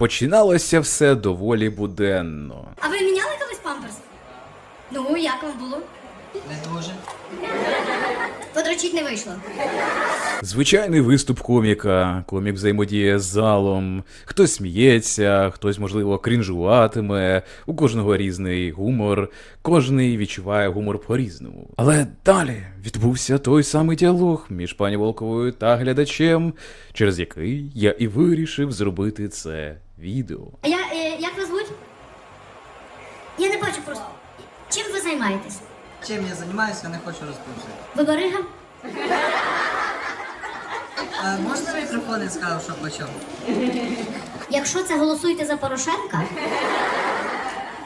Починалося все доволі буденно. А ви міняли колись памперс? Ну, як вам було? Не дуже. Подрочить не вийшло. Звичайний виступ коміка, комік взаємодіє з залом, хтось сміється, хтось, можливо, крінжуватиме, у кожного різний гумор, кожний відчуває гумор по-різному. Але далі відбувся той самий діалог між пані Волковою та глядачем, через який я і вирішив зробити це відео. А я, е, як вас звуть? Я не бачу просто. Чим ви займаєтесь? Чим я займаюся, не хочу розповісти. Ви барига? А можна мікрофон я скажу, що почав? Якщо це голосуєте за Порошенка,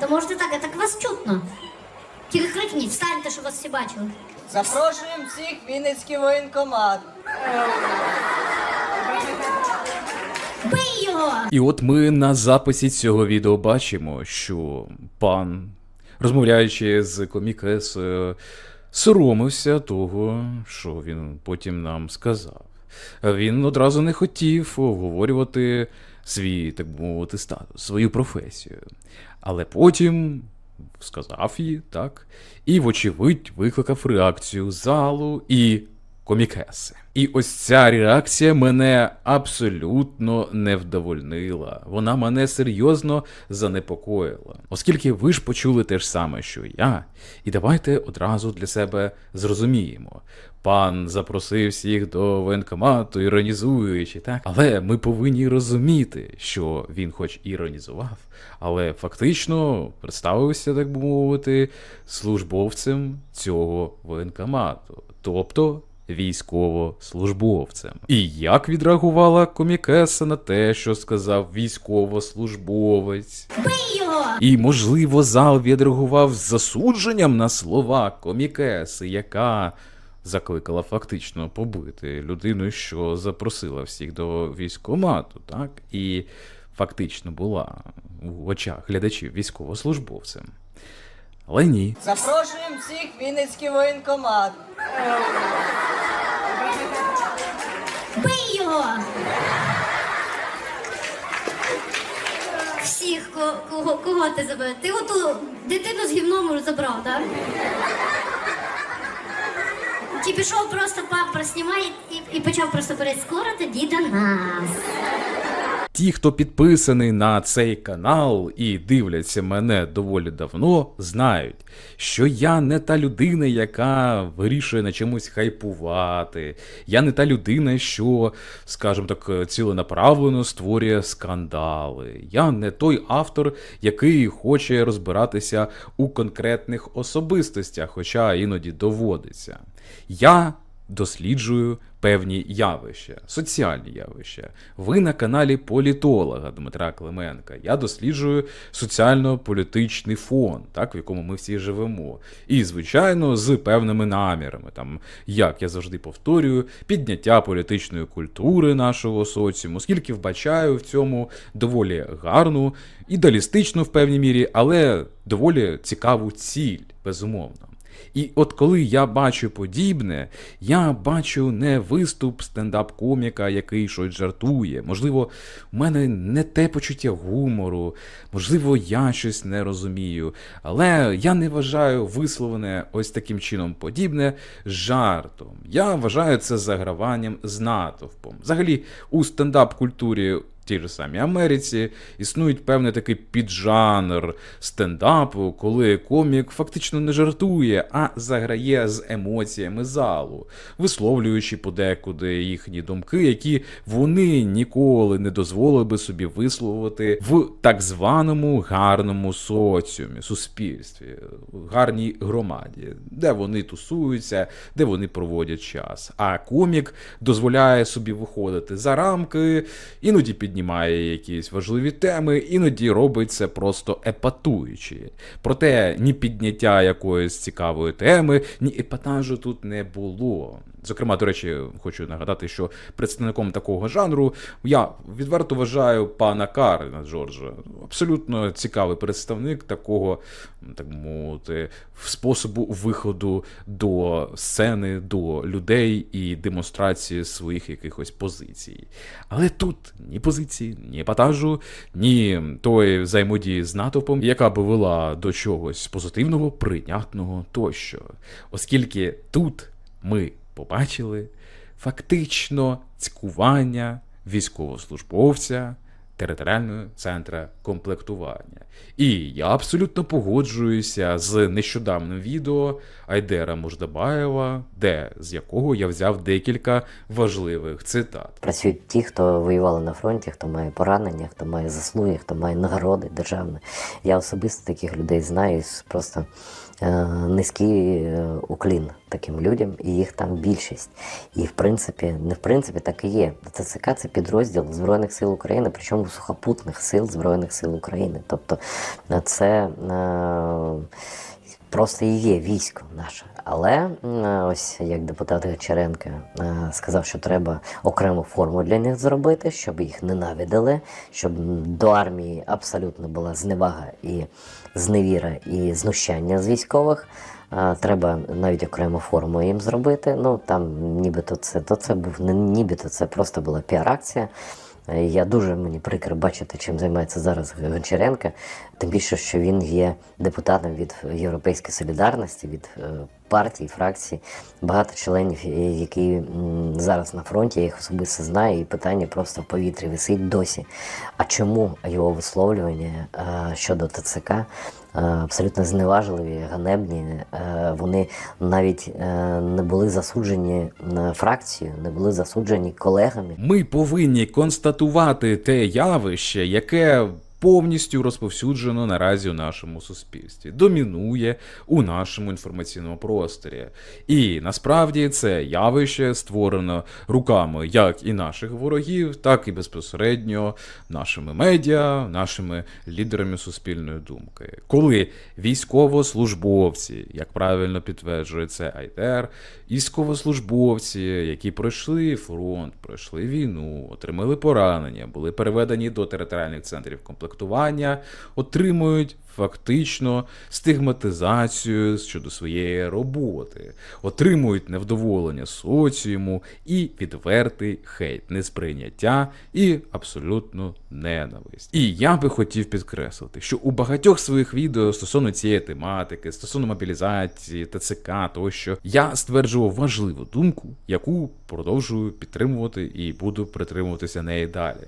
то можете так, а так вас чутно. Тільки крикніть, встаньте, щоб вас всі бачили. Запрошуємо всіх в Вінницький воєнкомат. Бий його! І от ми на записі цього відео бачимо, що пан, розмовляючи з комікесою, соромився того, що він потім нам сказав. Він одразу не хотів обговорювати свій, так би мовити, статус, свою професію. Але потім сказав її, так, і, вочевидь, викликав реакцію залу і комікеси. І ось ця реакція мене абсолютно не вдовольнила. Вона мене серйозно занепокоїла. Оскільки ви ж почули те ж саме, що я, і давайте одразу для себе зрозуміємо. Пан запросив всіх до воєнкомату, іронізуючи, так? Але ми повинні розуміти, що він хоч іронізував, але фактично представився, так би мовити, службовцем цього воєнкомату. Тобто військовослужбовцем. І як відреагувала комікеса на те, що сказав військовослужбовець? Його! І, можливо, зал відреагував з засудженням на слова комікеси, яка закликала фактично побити людину, що запросила всіх до військомату, так? І фактично була в очах глядачів військовослужбовцем. Але ні. Запрошуємо всіх в Вінницький воєнкомат. Бий! Всіх, кого, кого, кого ти забив? Ти оту дитину з гівном забрав, так? Чи пішов просто папа знімає і, і почав просто тоді до нас. Ті, хто підписаний на цей канал і дивляться мене доволі давно, знають, що я не та людина, яка вирішує на чомусь хайпувати. Я не та людина, що, скажімо так, ціленаправлено створює скандали. Я не той автор, який хоче розбиратися у конкретних особистостях, хоча іноді доводиться. Я досліджую певні явища, соціальні явища. Ви на каналі політолога Дмитра Клименка. Я досліджую соціально-політичний фон, так, в якому ми всі живемо. І, звичайно, з певними намірами, там, як я завжди повторюю, підняття політичної культури нашого соціуму, оскільки вбачаю в цьому доволі гарну, ідеалістичну в певній мірі, але доволі цікаву ціль, безумовно. І от коли я бачу подібне, я бачу не виступ стендап-коміка, який щось жартує. Можливо, у мене не те почуття гумору, можливо, я щось не розумію. Але я не вважаю висловлене ось таким чином подібне жартом. Я вважаю це заграванням з натовпом. Взагалі, у стендап-культурі тій же самій Америці існує певний такий піджанр стендапу, коли комік фактично не жартує, а заграє з емоціями залу, висловлюючи подекуди їхні думки, які вони ніколи не дозволили би собі висловити в так званому гарному соціумі, суспільстві, гарній громаді, де вони тусуються, де вони проводять час. А комік дозволяє собі виходити за рамки, іноді піднімає якісь важливі теми, іноді робить це просто епатуючи. Проте ні підняття якоїсь цікавої теми, ні епатажу тут не було. Зокрема, до речі, хочу нагадати, що представником такого жанру я відверто вважаю пана Карліна Джорджа. Абсолютно цікавий представник такого, так мовити, способу виходу до сцени, до людей і демонстрації своїх якихось позицій. Але тут ні позицій. Позиції, ні епатажу, ні тої взаємодії з натовпом, яка би вела до чогось позитивного, прийнятного тощо. Оскільки тут ми побачили фактично цькування військовослужбовця територіального центра комплектування. І я абсолютно погоджуюся з нещодавним відео Айдера Мождабаєва, де з якого я взяв декілька важливих цитат. Працюють ті, хто воювали на фронті, хто має поранення, хто має заслуги, хто має нагороди державні. Я особисто таких людей знаю, просто низький е, уклін таким людям, і їх там більшість. І в принципі, не в принципі, так і є. ТЦК це підрозділ Збройних сил України, причому сухопутних сил Збройних сил України. Тобто е, це. Е, Просто і є військо наше. Але ось як депутат Гончаренко е, сказав, що треба окрему форму для них зробити, щоб їх ненавидили, щоб до армії абсолютно була зневага і зневіра і знущання з військових. Треба навіть окрему форму їм зробити. Ну там нібито це то це був нібито це просто була піар-акція. Е, Я дуже мені прикро бачити, чим займається зараз Гончаренко. Тим більше, що він є депутатом від Європейської солідарності, від е, партії, фракції. Багато членів, е, які зараз на фронті, я їх особисто знаю, і питання просто в повітрі висить досі. А чому його висловлювання щодо ТЦК абсолютно зневажливі, ганебні? Е, Вони навіть е, не були засуджені на фракцію, не були засуджені колегами. Ми повинні констатувати те явище, яке повністю розповсюджено наразі у нашому суспільстві, домінує у нашому інформаційному просторі. І насправді це явище створено руками як і наших ворогів, так і безпосередньо нашими медіа, нашими лідерами суспільної думки. Коли військовослужбовці, як правильно підтверджує це Айдер, військовослужбовці, які пройшли фронт, пройшли війну, отримали поранення, були переведені до територіальних центрів комплектування, отримують фактично стигматизацію щодо своєї роботи, отримують невдоволення соціуму і відвертий хейт, несприйняття і абсолютну ненависть. І я би хотів підкреслити, що у багатьох своїх відео стосовно цієї тематики, стосовно мобілізації, ТЦК тощо, я стверджував важливу думку, яку продовжую підтримувати і буду притримуватися неї далі.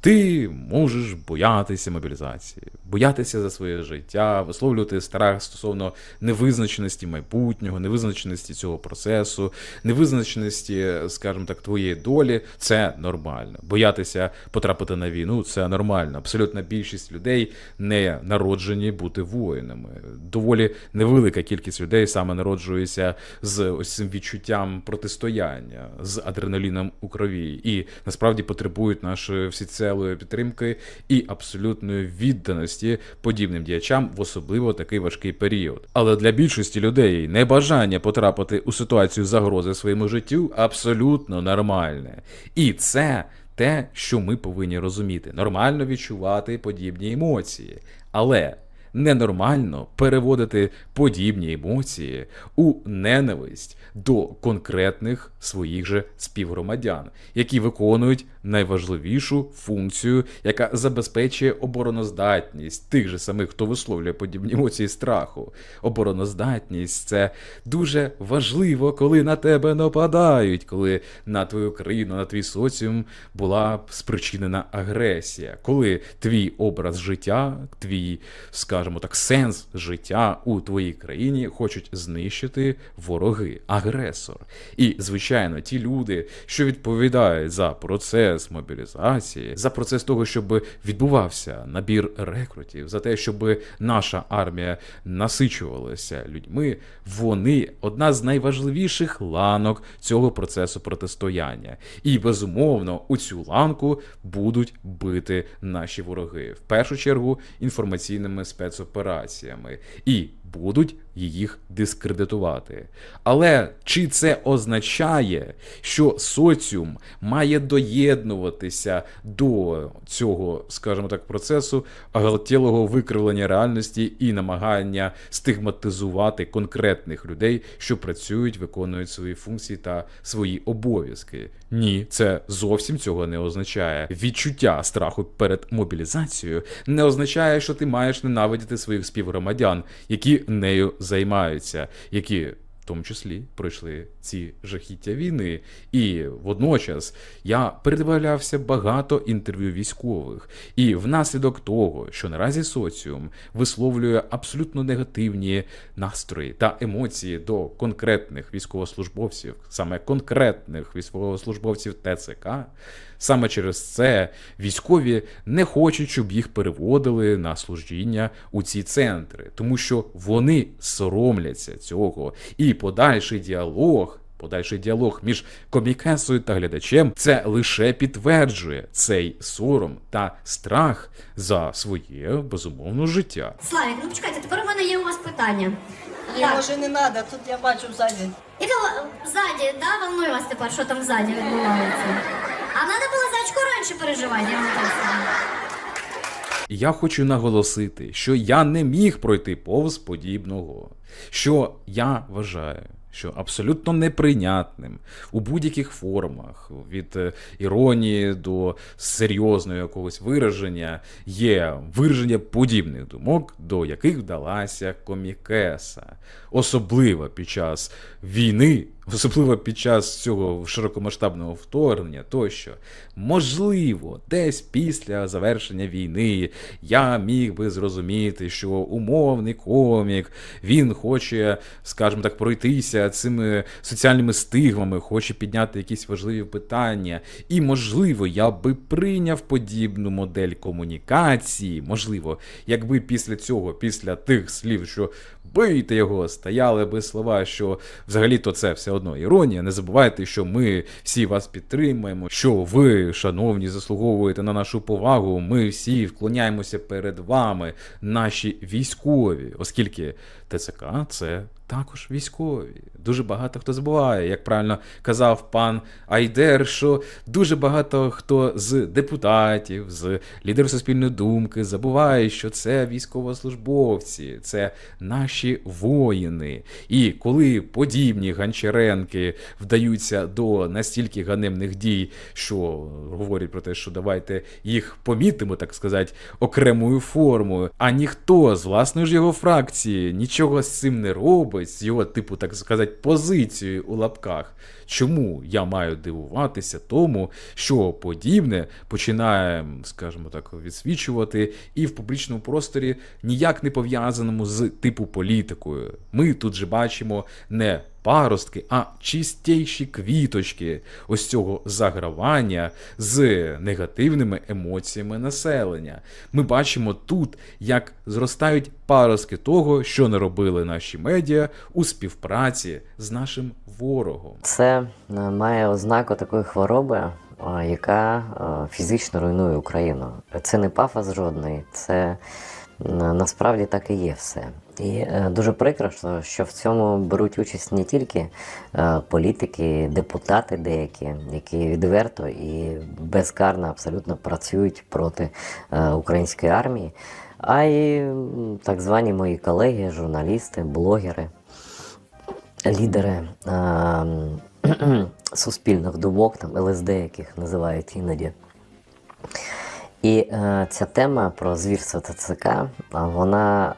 Ти можеш боятися мобілізації, боятися за своє життя, висловлювати страх стосовно невизначеності майбутнього, невизначеності цього процесу, невизначеності, скажімо так, твоєї долі. Це нормально. Боятися потрапити на війну це нормально. Абсолютна більшість людей не народжені бути воїнами. Доволі невелика кількість людей саме народжується з ось цим відчуттям протистояння, з адреналіном у крові, і насправді потребують нашої всіцелої підтримки і абсолютної відданості подібним діячам в особливо такий важкий період. Але для більшості людей небажання потрапити у ситуацію загрози своєму життю абсолютно нормальне. І це те, що ми повинні розуміти. Нормально відчувати подібні емоції. Але ненормально переводити подібні емоції у ненависть до конкретних своїх же співгромадян, які виконують найважливішу функцію, яка забезпечує обороноздатність тих же самих, хто висловлює подібні емоції страху. Обороноздатність це дуже важливо, коли на тебе нападають, коли на твою країну, на твій соціум була спричинена агресія, коли твій образ життя, твій, скажімо так, сенс життя у твоїй країні хочуть знищити вороги, агресор. І, звичайно, ті люди, що відповідають за процес мобілізації, за процес того, щоб відбувався набір рекрутів, за те, щоб наша армія насичувалася людьми, вони одна з найважливіших ланок цього процесу протистояння. І безумовно у цю ланку будуть бити наші вороги в першу чергу інформаційними спецопераціями. І будуть їх дискредитувати. Але чи це означає, що соціум має доєднуватися до цього, скажімо так, процесу оголтілого викривлення реальності і намагання стигматизувати конкретних людей, що працюють, виконують свої функції та свої обов'язки? Ні, це зовсім цього не означає. Відчуття страху перед мобілізацією не означає, що ти маєш ненавидіти своїх співгромадян, які нею займаються, які в тому числі пройшли ці жахіття війни. І водночас я передивлявся багато інтерв'ю військових, і внаслідок того, що наразі соціум висловлює абсолютно негативні настрої та емоції до конкретних військовослужбовців, саме конкретних військовослужбовців ТЦК. Саме через це військові не хочуть, щоб їх переводили на служіння у ці центри, тому що вони соромляться цього. І подальший діалог. Подальший діалог між комікесою та глядачем це лише підтверджує цей сором та страх за своє безумовно життя. Славік, ну почекайте, тепер у мене є у вас питання. Так. може не треба, тут я бачу ззаді. Яка ва- ззаді, да, волнує вас тепер, що там ззаді відбувається? А треба було за очко раніше переживати. Я хочу наголосити, що я не міг пройти повз подібного, що я вважаю, що абсолютно неприйнятним у будь-яких формах, від е, іронії до серйозного якогось вираження, є вираження подібних думок, до яких вдалася комікеса, особливо під час війни, особливо під час цього широкомасштабного вторгнення, тощо, можливо, десь після завершення війни я міг би зрозуміти, що умовний комік він хоче, скажімо так, пройтися цими соціальними стигмами, хоче підняти якісь важливі питання. І, можливо, я би прийняв подібну модель комунікації, можливо, якби після цього, після тих слів, що бийте його, стояли би слова, що взагалі-то це все одно іронія. Не забувайте, що ми всі вас підтримуємо, що ви, шановні, заслуговуєте на нашу повагу. Ми всі вклоняємося перед вами, наші військові, оскільки ТЦК це також військові. Дуже багато хто забуває, як правильно казав пан Айдер, що дуже багато хто з депутатів, з лідерів суспільної думки забуває, що це військовослужбовці, це наші воїни. І коли подібні гончаренки вдаються до настільки ганебних дій, що говорять про те, що давайте їх помітимо, так сказати, окремою формою, а ніхто з власної ж його фракції нічого з цим не робить, з його типу, так сказати, позицією у лапках. Чому я маю дивуватися тому, що подібне починає, скажімо так, відсвічувати і в публічному просторі ніяк не пов'язаному з типу політикою. Ми тут же бачимо не паростки, а чистіші квіточки ось цього загравання з негативними емоціями населення. Ми бачимо тут, як зростають паростки того, що не робили наші медіа у співпраці з нашим ворогом. Це е, має ознаку такої хвороби, е, яка е, фізично руйнує Україну. Це не пафос жодний, це насправді так і є все. І дуже прикро, що, в цьому беруть участь не тільки політики, депутати деякі, які відверто і безкарно абсолютно працюють проти української армії, а й так звані мої колеги, журналісти, блогери лідери суспільних думок, там ЛСД, яких називають іноді. І е, ця тема про звірство ТЦК, а вона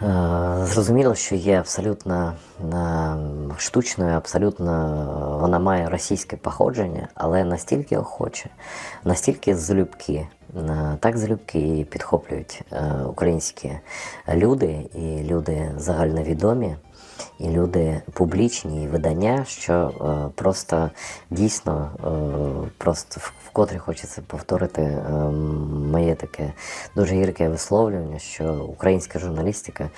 е, е, зрозуміло, що є абсолютно е, штучною, абсолютно е, вона має російське походження, але настільки охоче, настільки залюбки, е, так залюбки підхоплюють е, українські люди і люди загальновідомі і люди публічні і видання, що е, просто дійсно е, просто вкотре хочеться повторити е, моє таке дуже гірке висловлювання, що українська журналістика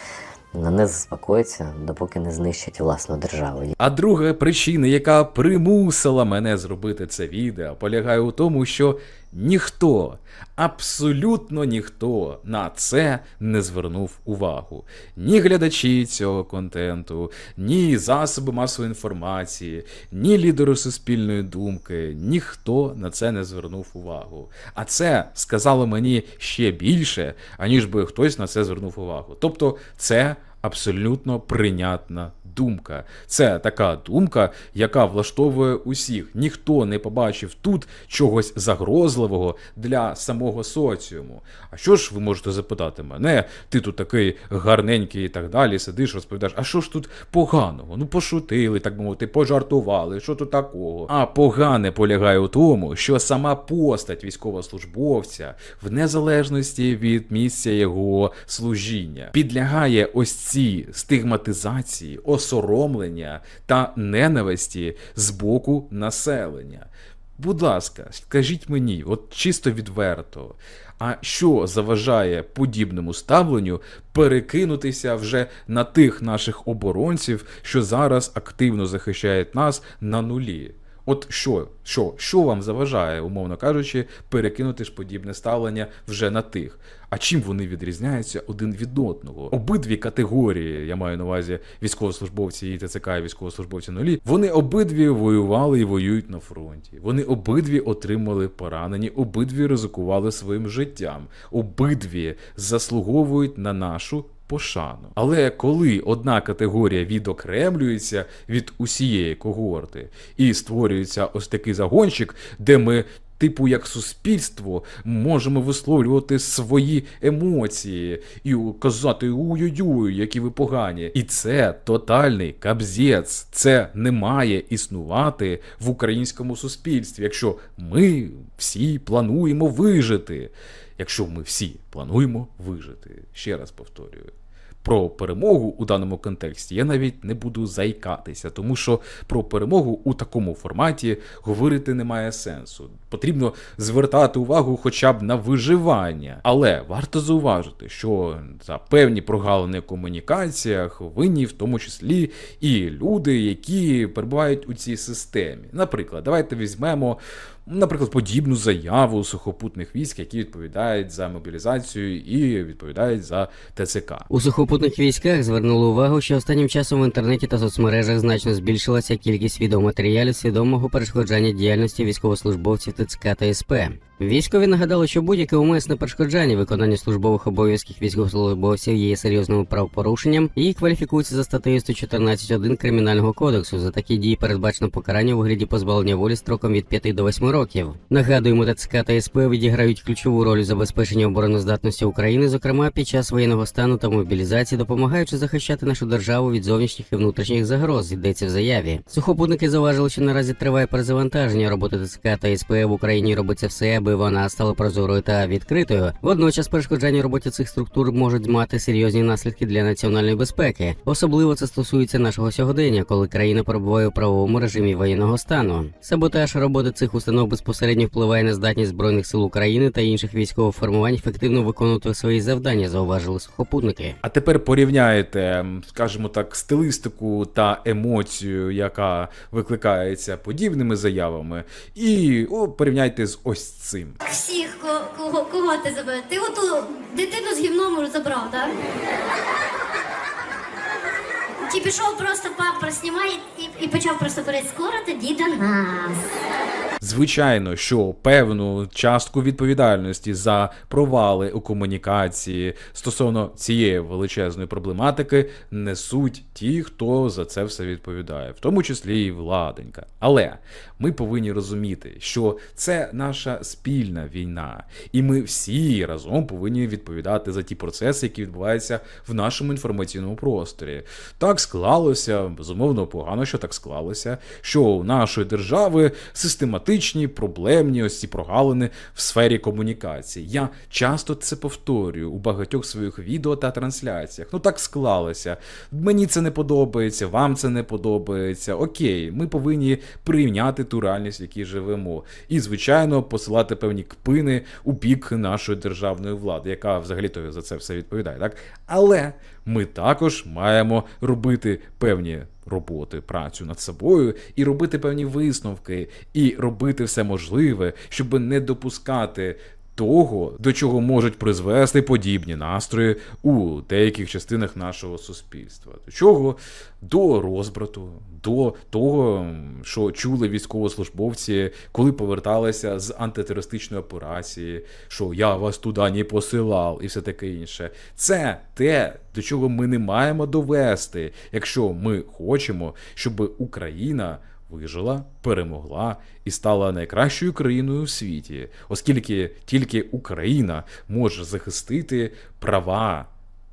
не заспокоїться, допоки не знищить власну державу. А друга причина, яка примусила мене зробити це відео, полягає у тому, що ніхто, абсолютно ніхто на це не звернув увагу. Ні глядачі цього контенту, ні засоби масової інформації, ні лідери суспільної думки, ніхто на це не звернув увагу. А це сказало мені ще більше, аніж би хтось на це звернув увагу. Тобто, це абсолютно прийнятна думка. Це така думка, яка влаштовує усіх. Ніхто не побачив тут чогось загрозливого для самого соціуму. А що ж ви можете запитати мене? Ти тут такий гарненький і так далі, сидиш, розповідаєш, а що ж тут поганого? Ну пошутили, так би мовити, пожартували, що тут такого? А погане полягає у тому, що сама постать військовослужбовця, в незалежності від місця його служіння, підлягає ось цій стигматизації, осоромлення та ненависті з боку населення. Будь ласка, скажіть мені, от чисто відверто, а що заважає подібному ставленню перекинутися вже на тих наших оборонців, що зараз активно захищають нас на нулі? От що, що, що вам заважає, умовно кажучи, перекинути ж подібне ставлення вже на тих? А чим вони відрізняються один від одного? Обидві категорії, я маю на увазі військовослужбовці і ТЦК, і військовослужбовці нулі, вони обидві воювали і воюють на фронті. Вони обидві отримали поранені, обидві ризикували своїм життям, обидві заслуговують на нашу пошану. Але коли одна категорія відокремлюється від усієї когорти і створюється ось такий загонщик, де ми. Типу, як суспільство можемо висловлювати свої емоції і казати ой-ой-ой, які ви погані. І це тотальний кабзець. Це не має існувати в українському суспільстві, якщо ми всі плануємо вижити. Якщо ми всі плануємо вижити. Ще раз повторюю. Про перемогу у даному контексті я навіть не буду заїкатися, тому що про перемогу у такому форматі говорити немає сенсу. Потрібно звертати увагу хоча б на виживання. Але варто зауважити, що за певні прогалини в комунікаціях винні в тому числі і люди, які перебувають у цій системі. Наприклад, давайте візьмемо. Наприклад, подібну заяву сухопутних військ, які відповідають за мобілізацію і відповідають за ТЦК. У сухопутних військах звернули увагу, що останнім часом в інтернеті та соцмережах значно збільшилася кількість відеоматеріалів свідомого перешкоджання діяльності військовослужбовців ТЦК та СП. Військові нагадали, що будь-яке умисне перешкоджання виконання службових обов'язків військовослужбовців є серйозним правопорушенням і кваліфікується за статтею 114.1 Кримінального кодексу. За такі дії передбачено покарання у вигляді позбавлення волі строком від 5 до 8 років. Нагадуємо, ТЦК та СП відіграють ключову роль у забезпеченні обороноздатності України, зокрема під час воєнного стану та мобілізації, допомагаючи захищати нашу державу від зовнішніх і внутрішніх загроз. Йдеться в заяві. Сухопутники зауважили, що наразі триває перезавантаження роботи ТЦК та СП в Україні. Робиться все, аби вона стала прозорою та відкритою. Водночас перешкоджання роботі цих структур можуть мати серйозні наслідки для національної безпеки. Особливо це стосується нашого сьогодення, коли країна перебуває у правовому режимі воєнного стану. Саботаж роботи цих установ безпосередньо впливає на здатність збройних сил України та інших військових формувань ефективно виконувати свої завдання, зауважили сухопутники. А тепер порівняйте, м, скажімо так, стилістику та емоцію, яка викликається подібними заявами, і о, порівняйте з ось. Всіх, кого, кого, кого ти забив? Ти оту дитину з гімном уже забрав, так? Чи пішов просто папа знімає і, і почав просто перед скоро тоді до нас. Звичайно, що певну частку відповідальності за провали у комунікації стосовно цієї величезної проблематики несуть ті, хто за це все відповідає, в тому числі і владенька. Але ми повинні розуміти, що це наша спільна війна, і ми всі разом повинні відповідати за ті процеси, які відбуваються в нашому інформаційному просторі. Так склалося, безумовно, погано, що так склалося, що у нашої держави систематичні проблемні ось ці прогалини в сфері комунікації. Я часто це повторюю у багатьох своїх відео та трансляціях. Ну так склалося. Мені це не подобається, вам це не подобається. Окей, ми повинні прийняти ту реальність, в якій живемо. І, звичайно, посилати певні кпини у бік нашої державної влади, яка взагалі то за це все відповідає. Так? Але ми також маємо робити. певні роботи, працю над собою, і робити певні висновки, і робити все можливе, щоб не допускати. Того, до чого можуть призвести подібні настрої у деяких частинах нашого суспільства. До чого? До розбрату, до того, що чули військовослужбовці, коли поверталися з антитерористичної операції, що я вас туди не посилав, і все таке інше. Це те, до чого ми не маємо довести, якщо ми хочемо, щоб Україна вижила, перемогла і стала найкращою країною у світі, оскільки тільки Україна може захистити права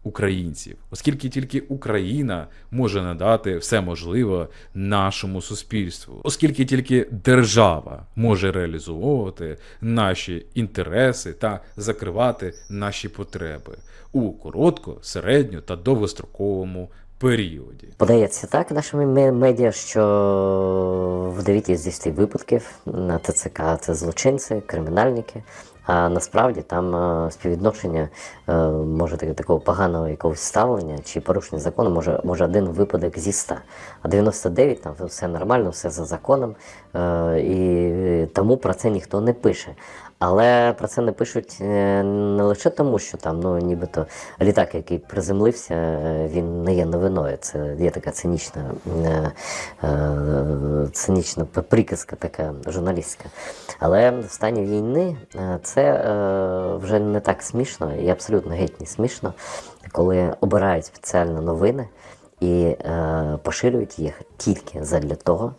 українців, оскільки тільки Україна може надати все можливе нашому суспільству, оскільки тільки держава може реалізовувати наші інтереси та закривати наші потреби у коротко, середньо та довгостроковому періоді. Подається так нашими медіа, що в 9 з 10 випадків на ТЦК це злочинці, кримінальники. А насправді там е, співвідношення е, може такого поганого якогось ставлення чи порушення закону може, може один випадок зі 100. А 99 там все нормально, все за законом, е, і тому про це ніхто не пише. Але про це не пишуть е, не лише тому, що там ну нібито літак, який приземлився, е, він не є новиною. Це є така цинічна, е, цинічна приказка, така журналістська. Але в стані війни це вже не так смішно і абсолютно геть не смішно, коли обирають спеціально новини і поширюють їх тільки задля того,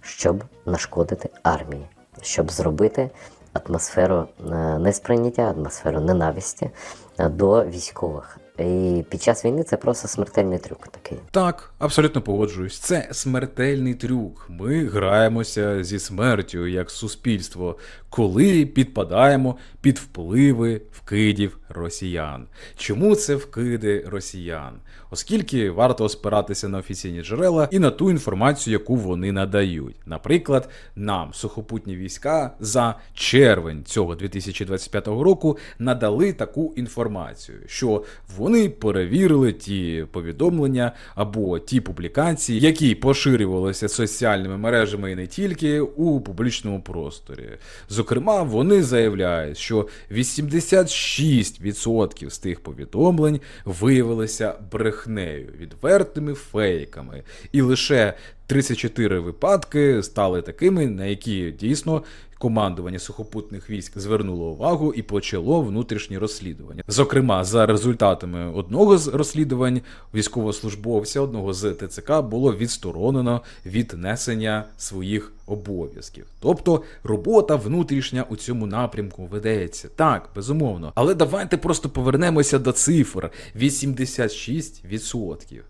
щоб нашкодити армії, щоб зробити атмосферу е, несприйняття, атмосферу ненависті е, до військових. І під час війни це просто смертельний трюк такий. Так, абсолютно погоджуюсь. Це смертельний трюк. Ми граємося зі смертю як суспільство, коли підпадаємо під впливи вкидів росіян. Чому це вкиди росіян? Оскільки варто спиратися на офіційні джерела і на ту інформацію, яку вони надають. Наприклад, нам сухопутні війська за червень цього 2025 року надали таку інформацію, що вони перевірили ті повідомлення або ті публікації, які поширювалися соціальними мережами і не тільки у публічному просторі. Зокрема, вони заявляють, що 86% з тих повідомлень виявилися брехнею, відвертими фейками, і лише 34 випадки стали такими, на які дійсно командування сухопутних військ звернуло увагу і почало внутрішні розслідування. Зокрема, за результатами одного з розслідувань військовослужбовця одного з ТЦК було відсторонено від несення своїх обов'язків. Тобто робота внутрішня у цьому напрямку ведеться. Так, безумовно. Але давайте просто повернемося до цифр: 86%.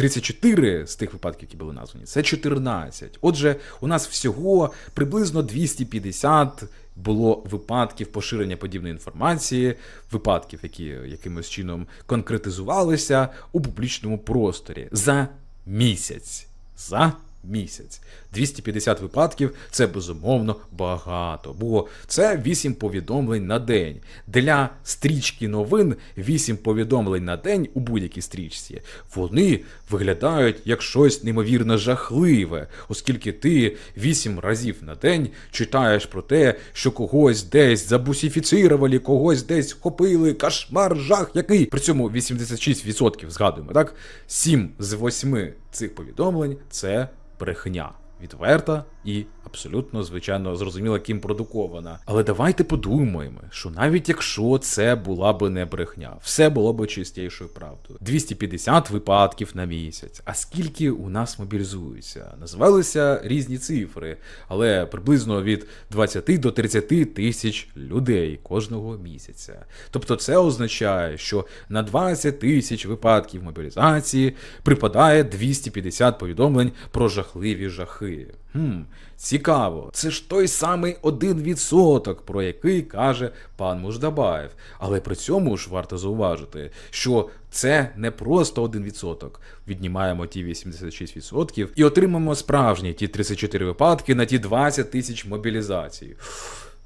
34 з тих випадків, які були названі, це 14. Отже, у нас всього приблизно 250 було випадків поширення подібної інформації, випадків, які якимось чином конкретизувалися у публічному просторі за місяць. За місяць. 250 випадків це безумовно багато, бо це 8 повідомлень на день. Для стрічки новин 8 повідомлень на день у будь-якій стрічці. Вони виглядають як щось неймовірно жахливе, оскільки ти 8 разів на день читаєш про те, що когось десь забусифіцірували, когось десь хопили, кошмар, жах який. При цьому 86% згадуємо, так? 7 з 8 цих повідомлень це брехня. Vitu Berta, і абсолютно, звичайно, зрозуміла, ким продукована. Але давайте подумаємо, що навіть якщо це була би не брехня, все було б чистішою правдою. 250 випадків на місяць. А скільки у нас мобілізується? Називалися різні цифри, але приблизно від 20 до 30 тисяч людей кожного місяця. Тобто це означає, що на 20 тисяч випадків мобілізації припадає 250 повідомлень про жахливі жахи. Хм, цікаво, це ж той самий один відсоток, про який каже пан Муждабаєв. Але при цьому ж варто зауважити, що це не просто один відсоток. Віднімаємо ті 86% і отримаємо справжні ті 34 випадки на ті 20 тисяч мобілізацій.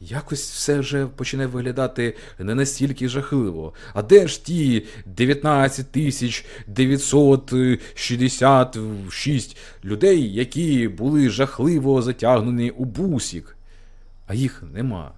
Якось все вже почне виглядати не настільки жахливо. А де ж ті 19 тисяч 966 людей, які були жахливо затягнені у бусік? А їх нема.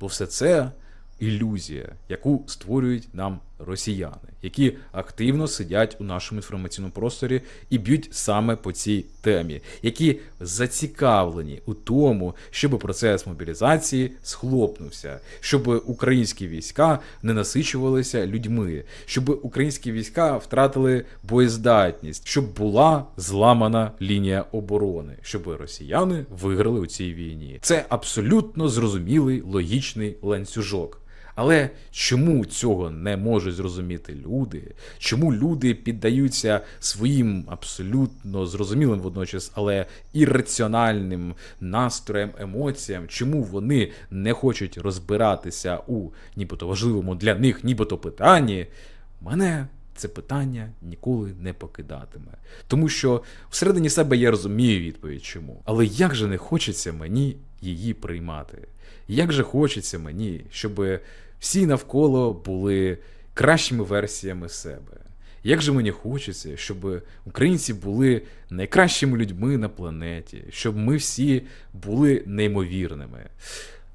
Бо все це ілюзія, яку створюють нам росіяни, які активно сидять у нашому інформаційному просторі і б'ють саме по цій темі, які зацікавлені у тому, щоб процес мобілізації схлопнувся, щоб українські війська не насичувалися людьми, щоб українські війська втратили боєздатність, щоб була зламана лінія оборони, щоб росіяни виграли у цій війні. Це абсолютно зрозумілий логічний ланцюжок. Але чому цього не можуть зрозуміти люди? Чому люди піддаються своїм абсолютно зрозумілим водночас, але ірраціональним настроям, емоціям? Чому вони не хочуть розбиратися у нібито важливому для них, нібито питанні? Мене це питання ніколи не покидатиме. Тому що всередині себе я розумію відповідь чому. Але як же не хочеться мені її приймати? Як же хочеться мені, щоб всі навколо були кращими версіями себе? Як же мені хочеться, щоб українці були найкращими людьми на планеті, щоб ми всі були неймовірними.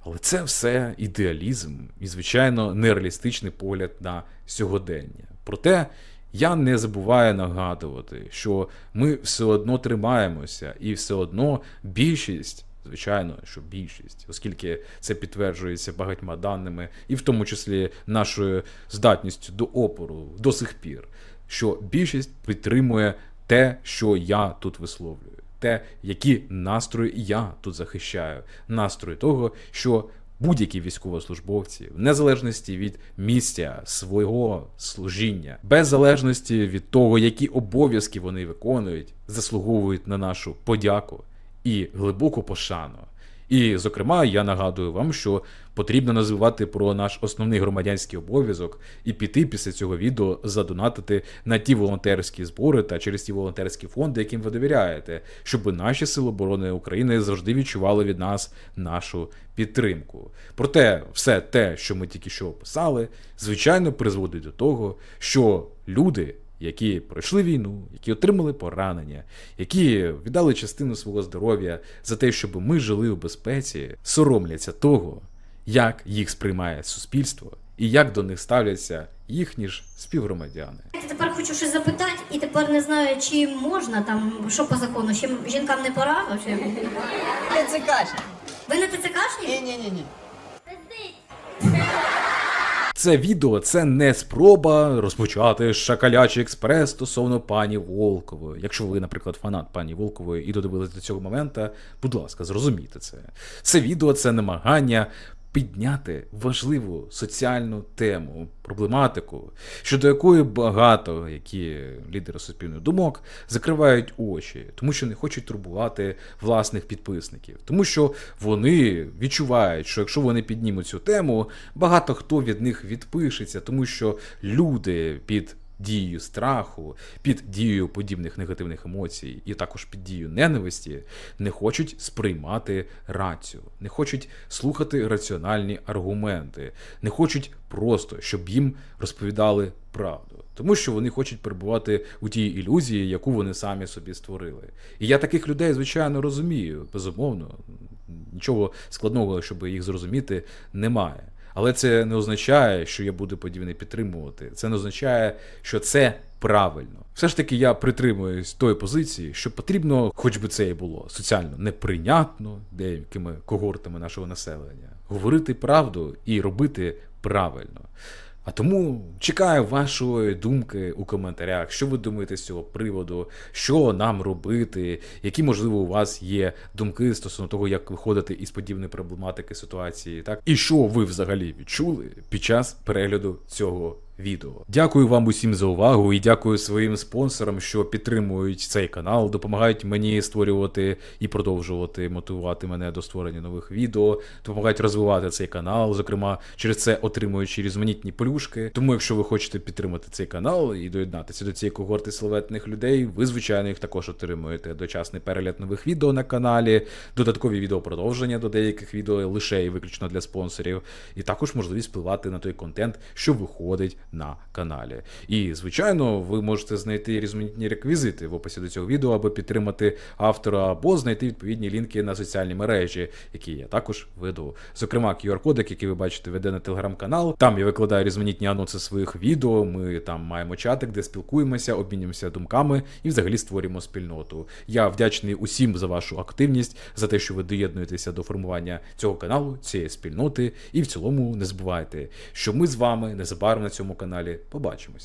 Але це все ідеалізм і, звичайно, нереалістичний погляд на сьогодення. Проте я не забуваю нагадувати, що ми все одно тримаємося, і все одно більшість, звичайно, що більшість, оскільки це підтверджується багатьма даними, і в тому числі нашою здатністю до опору до сих пір, що більшість підтримує те, що я тут висловлюю те, які настрої я тут захищаю. Настрої того, що будь-які військовослужбовці, в незалежності від місця свого служіння, без залежності від того, які обов'язки вони виконують, заслуговують на нашу подяку і глибоку пошану. І, зокрема, я нагадую вам, що потрібно називати про наш основний громадянський обов'язок і піти після цього відео задонатити на ті волонтерські збори та через ті волонтерські фонди, яким ви довіряєте, щоб наші сили оборони України завжди відчували від нас нашу підтримку. Проте, все те, що ми тільки що описали, звичайно, призводить до того, що люди які пройшли війну, які отримали поранення, які віддали частину свого здоров'я за те, щоб ми жили у безпеці, соромляться того, як їх сприймає суспільство і як до них ставляться їхні ж співгромадяни. Я тепер хочу щось запитати, і тепер не знаю, чи можна там, що по закону, чи жінкам не пора? Чи... Не цикаш. Ви не ТЦКшні? Ні, ні, ні, ні. Це відео це не спроба розпочати шакалячий експрес стосовно пані Волкової. Якщо ви, наприклад, фанат пані Волкової і додивились до цього моменту, будь ласка, зрозумійте це. Це відео це намагання підняти важливу соціальну тему, проблематику, щодо якої багато які лідери суспільних думок закривають очі, тому що не хочуть турбувати власних підписників, тому що вони відчувають, що якщо вони піднімуть цю тему, багато хто від них відпишеться, тому що люди під дією страху, під дією подібних негативних емоцій, і також під дією ненависті, не хочуть сприймати рацію, не хочуть слухати раціональні аргументи, не хочуть просто, щоб їм розповідали правду. Тому що вони хочуть перебувати у тій ілюзії, яку вони самі собі створили. І я таких людей, звичайно, розумію, безумовно, нічого складного, щоб їх зрозуміти, немає. Але це не означає, що я буду подібне підтримувати. Це не означає, що це правильно. Все ж таки, я притримуюсь тої позиції, що потрібно, хоч би це і було соціально неприйнятно деякими когортами нашого населення, говорити правду і робити правильно. А тому чекаю вашої думки у коментарях, що ви думаєте з цього приводу, що нам робити, які, можливо, у вас є думки стосовно того, як виходити із подібної проблематики ситуації, так? І що ви взагалі відчули під час перегляду цього відео. Дякую вам усім за увагу і дякую своїм спонсорам, що підтримують цей канал, допомагають мені створювати і продовжувати мотивувати мене до створення нових відео, допомагають розвивати цей канал, зокрема через це отримуючи різноманітні плюшки. Тому, якщо ви хочете підтримати цей канал і доєднатися до цієї когорти славетних людей, ви звичайно їх також отримуєте. Дочасний перегляд нових відео на каналі, додаткові відео продовження до деяких відео лише і виключно для спонсорів, і також можливість впливати на той контент, що виходить на каналі. І звичайно, ви можете знайти різноманітні реквізити в описі до цього відео, аби підтримати автора, або знайти відповідні лінки на соціальні мережі, які я також веду. Зокрема, QR-кодик, який ви бачите, веде на телеграм-канал. Там я викладаю різноманітні анонси своїх відео. Ми там маємо чатик, де спілкуємося, обмінюємося думками і взагалі створюємо спільноту. Я вдячний усім за вашу активність, за те, що ви доєднуєтеся до формування цього каналу, цієї спільноти. І в цілому не забувайте, що ми з вами незабаром на цьому каналі побачимося.